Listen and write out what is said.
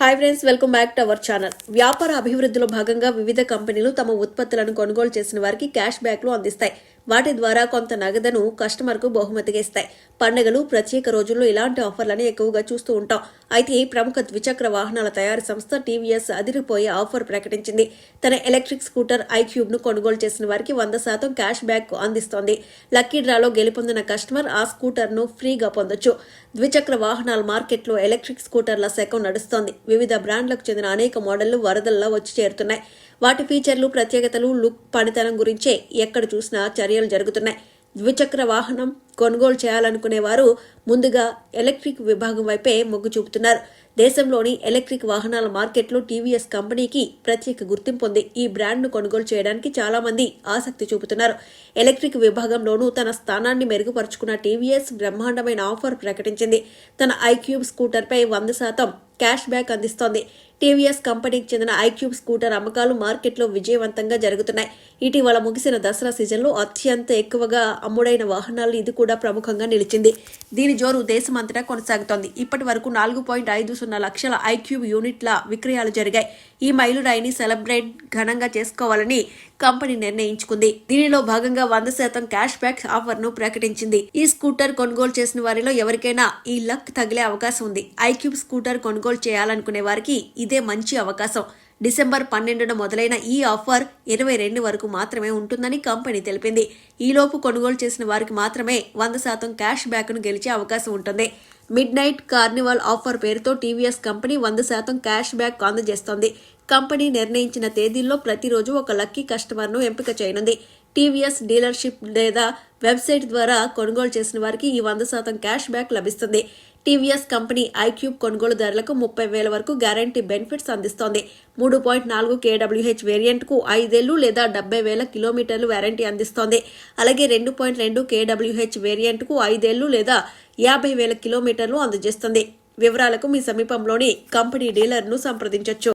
Hi friends welcome back to our channel వ్యాపార అభివృద్ధిలో భాగంగా వివిధ కంపెనీలు తమ ఉత్పత్తులను కొనుగోలు చేసిన వారికి క్యాష్ బ్యాక్లు అందిస్తాయి. వాటి ద్వారా కొంత నగదును కస్టమర్కు బహుమతిగా ఇస్తాయి. పండుగలు ప్రత్యేక రోజుల్లో ఇలాంటి ఆఫర్లను ఎక్కువగా చూస్తూ ఉంటాం. అయితే ప్రముఖ ద్విచక్ర వాహనాల తయారీ సంస్థ టీవీఎస్ అదిరిపోయే ఆఫర్ ప్రకటించింది. తన ఎలక్ట్రిక్ స్కూటర్ ఐక్యూబ్ను కొనుగోలు చేసిన వారికి వంద శాతం క్యాష్ బ్యాక్ అందిస్తోంది. లక్కీ డ్రాలో గెలుపొందిన కస్టమర్ ఆ స్కూటర్ను ఫ్రీగా పొందొచ్చు. ద్విచక్ర వాహనాల మార్కెట్లో ఎలక్ట్రిక్ స్కూటర్ల శకం నడుస్తోంది. వివిధ బ్రాండ్లకు చెందిన అనేక మోడళ్ళు వరదల్లో వచ్చి చేరుతున్నాయి. వాటి ఫీచర్లు ప్రత్యేకతలు లుక్ పనితనం గురించే ఎక్కడ చూసినా చర్య చర్యలు జరుగుతున్నాయి. ద్విచక్ర వాహనం కొనుగోలు చేయాలనుకునే వారు ముందుగా ఎలక్ట్రిక్ విభాగం వైపే మొగ్గు చూపుతున్నారు. దేశంలోని ఎలక్ట్రిక్ వాహనాల మార్కెట్లో టీవీఎస్ కంపెనీకి ప్రత్యేక గుర్తింపు ఉంది. ఈ బ్రాండ్ను కొనుగోలు చేయడానికి చాలా మంది ఆసక్తి చూపుతున్నారు. ఎలక్ట్రిక్ విభాగంలోనూ తన స్థానాన్ని మెరుగుపరుచుకున్న టీవీఎస్ బ్రహ్మాండమైన ఆఫర్ ప్రకటించింది. తన ఐక్యూబ్ స్కూటర్పై వంద శాతం క్యాష్ బ్యాక్ అందిస్తోంది. టీవీఎస్ కంపెనీకి చెందిన ఐక్యూబ్ స్కూటర్ అమ్మకాలు మార్కెట్లో విజయవంతంగా జరుగుతున్నాయి. ఇటీవల ముగిసిన దసరా సీజన్లో అత్యంత ఎక్కువగా అమ్ముడైన వాహనాలు ఇది కూడా కూడా ప్రముఖంగా నిలిచింది. దీని జోరు దేశమంతటా కొనసాగుతోంది. ఇప్పటి వరకు నాలుగు పాయింట్ ఐదు సున్నా లక్షల ఐక్యూబ్ యూనిట్ల విక్రయాలు జరిగాయి. ఈ మైలురాయిని సెలబ్రేట్ ఘనంగా చేసుకోవాలని కంపెనీ నిర్ణయించుకుంది. దీనిలో భాగంగా వంద శాతం క్యాష్ బ్యాక్ ఆఫర్ను ప్రకటించింది. ఈ స్కూటర్ కొనుగోలు చేసిన వారిలో ఎవరికైనా ఈ లక్ తగిలే అవకాశం ఉంది. ఐక్యూబ్ స్కూటర్ కొనుగోలు చేయాలనుకునే వారికి ఇదే మంచి అవకాశం. డిసెంబర్ పన్నెండున మొదలైన ఈ ఆఫర్ ఇరవై రెండు వరకు మాత్రమే ఉంటుందని కంపెనీ తెలిపింది. ఈలోపు కొనుగోలు చేసిన వారికి మాత్రమే వంద శాతం క్యాష్ బ్యాక్ను గెలిచే అవకాశం ఉంటుంది. మిడ్ నైట్ కార్నివాల్ ఆఫర్ పేరుతో టీవీఎస్ కంపెనీ వంద శాతం క్యాష్ బ్యాక్ అందజేస్తోంది. కంపెనీ నిర్ణయించిన తేదీల్లో ప్రతిరోజు ఒక లక్కీ కస్టమర్ను ఎంపిక చేయనుంది. టీవీఎస్ డీలర్షిప్ లేదా వెబ్సైట్ ద్వారా కొనుగోలు చేసిన వారికి ఈ వంద శాతం క్యాష్ బ్యాక్ లభిస్తుంది. టీవీఎస్ కంపెనీ ఐక్యూబ్ కొనుగోలుదారులకు ముప్పై వేల వరకు గ్యారంటీ బెనిఫిట్స్ అందిస్తోంది. మూడు పాయింట్ నాలుగు కేడబ్ల్యూహెచ్ వేరియంట్కు ఐదేళ్ళు లేదా డెబ్బై వేల కిలోమీటర్లు వారంటీ అందిస్తోంది. అలాగే రెండు పాయింట్ రెండు కేడబ్ల్యూహెచ్ వేరియంట్కు ఐదేళ్ళు లేదా యాభై వేల కిలోమీటర్లు అందజేస్తుంది. వివరాలకు మీ సమీపంలోని కంపెనీ డీలర్ను సంప్రదించొచ్చు.